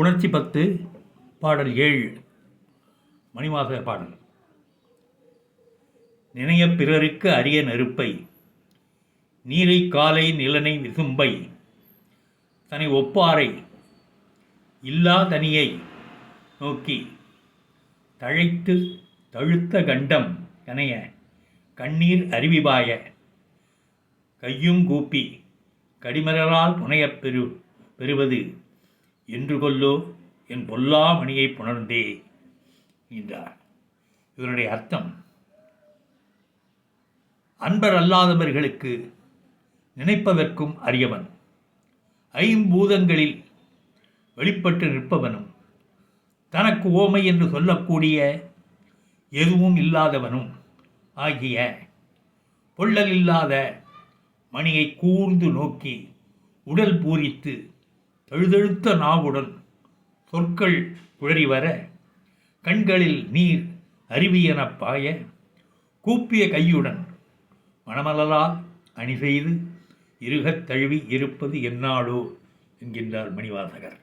புணர்ச்சி பத்து பாடல் ஏழு. மணிவாச பாடல். நினைய பிறருக்கு அரிய நெருப்பை நீரை காலை நிலனை விசும்பை தன்னை ஒப்பாரை இல்லா தனியை நோக்கி தழைத்து தழுத்த கண்டம் கனைய கண்ணீர் அருவிபாய கையும் கூப்பி கடிமலரால் புனையப் பெறு பெறுவது என்று கொல்லோ என் பொல்லா மணியை புணர்ந்தே என்றார். இதனுடைய அர்த்தம் அன்பர் அல்லாதவர்களுக்கு நினைப்பதற்கும் அரியவன் ஐம்பூதங்களில் வெளிப்பட்டு நிற்பவனும் தனக்கு ஓமை என்று சொல்லக்கூடிய எதுவும் இல்லாதவனும் ஆகிய பொள்ளல் இல்லாத மணியை கூர்ந்து நோக்கி உடல் பூரித்து தழுதழுத்த நாவுடன் சொற்கள் குழறி வர கண்களில் நீர் அருவியெனப் பாய கூப்பிய கையுடன் மணமலலா அணி செய்து இருகத் தழுவி இருப்பது என்னாடோ என்கின்றார் மணிவாசகர்.